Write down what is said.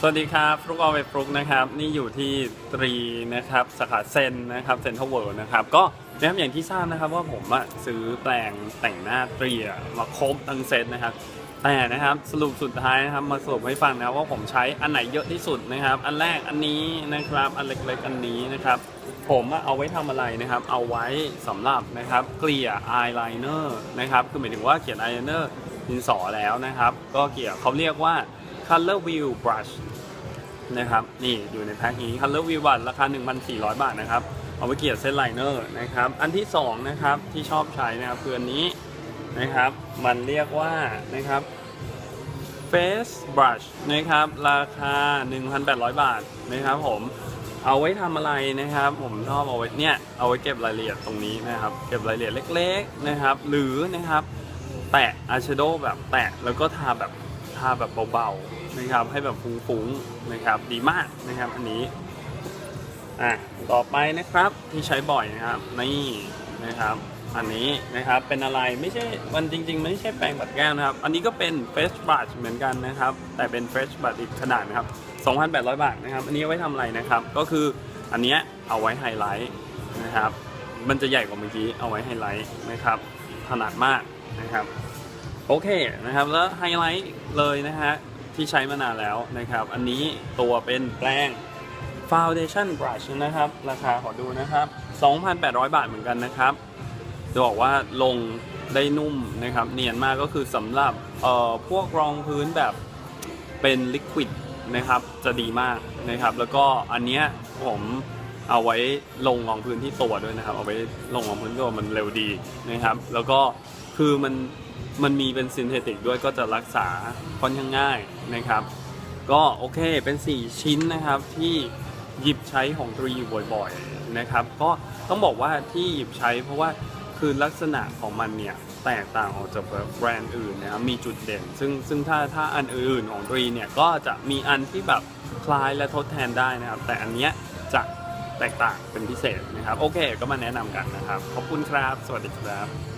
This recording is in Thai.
สวัสดีครับฟลุกออเวฟลุกนะครับนี่อยู่ที่ตรีนะครับสาขาเซนนะครับเซนทรัลเวิลด์นะครับก็นะครับอย่างที่ทราบนะครับว่าผมอะซื้อแปลงแต่งหน้าตรีมาครบทั้งเซตนะครับแต่นะครับสรุปสุดท้ายนะครับมาสรุปให้ฟังนะว่าผมใช้อันไหนเยอะที่สุดนะครับ อันแรกอันนี้นะครับอันเล็กๆอันนี้นะครับ ผมเอาไว้ทำอะไรนะครับ เอาไว้สำหรับนะครับเกลี่ยอายไลเนอร์นะครับคือหมายถึงว่าเขียนอายไลเนอร์ดินสอแล้วนะครับ ก็เกลี่ยเขาเรียกว่า color wheel brush นะครับ นี่อยู่ในแพ็คนี้ color wheel brush ราคา 1,400 บาทนะครับ เอาไว้เกี่ยเส้นไลเนอร์นะครับ อันที่สองนะครับที่ชอบใช้นะครับคืออันนี้นะครับ มันเรียกว่านะครับ face brush นะครับ ราคา 1,800 บาทนะครับผมเอาไว้ทำอะไรนะครับ ผมชอบเอาไว้เนี่ยเอาไว้เก็บรายละเอียดตรงนี้นะครับ เก็บรายละเอียดเล็ก ๆนะครับ หรือนะครับ แตะอายแชโดว์แบบแตะแล้วก็ทาแบบทาแบบเบา นะครับให้แบบฟุ้งๆนะครับดีมากนะครับอันนี้อะต่อไปนะครับที่ใช้บ่อยนะครับนี่นะครับอันนี้นะครับเป็นอะไรไม่ใช่มันจริง ๆ ไม่ใช่แปรงปัดแก้มนะครับ อันนี้ก็เป็น fresh b r u s เหมือนกันนะครับ แต่เป็น fresh b r u s อีกขนาดนะครับ 2,800 บาทนะครับ อันนี้เอาไว้ทำอะไรนะครับ ก็คืออันเนี้ยเอาไว้ไฮไลท์นะครับ มันจะใหญ่กว่าเมื่อกี้เอาไว้ไฮไลท์นะครับถนัดมากนะครับ โอเคนะครับแล้วไฮไลท์เลยนะฮะ ที่ใช้มานานแล้วนะครับ อันนี้ตัวเป็นแปรง Foundation Brush นะครับ ราคาขอดูนะครับ 2,800 บาทเหมือนกันนะครับ จะบอกว่าลงได้นุ่มนะครับ เนียนมากก็คือสำหรับเอ่อพวกรองพื้นแบบเป็นลิควิดนะครับ จะดีมากนะครับ แล้วก็อันเนี้ยผมเอาไว้ลงรองพื้นที่ตัวด้วยนะครับ เอาไว้ลงรองพื้นตัวมันเร็วดีนะครับ แล้วก็คือมัน มันมีเป็นซินเทติกด้วยก็จะรักษาค่อนข้างง่ายนะครับ ก็โอเคเป็น 4 ชิ้นนะครับที่หยิบใช้ของตรีอยบ่อยๆนะครับก็ต้องบอกว่าที่หยิบใช้เพราะว่าคือลักษณะของมันเนี่ยแตกต่างออกจากแบรนด์อื่นนะครับมีจุดเด่น ซึ่งซึ่งถ้าถ้าอันอื่นของตรีเนี่ยก็จะมีอันที่แบบคล้ายและทดแทนได้นะครับ แต่อันเนี้ยจะแตกต่างเป็นพิเศษนะครับ โอเค ก็มาแนะนำกันนะครับ ขอบคุณครับ สวัสดีครับ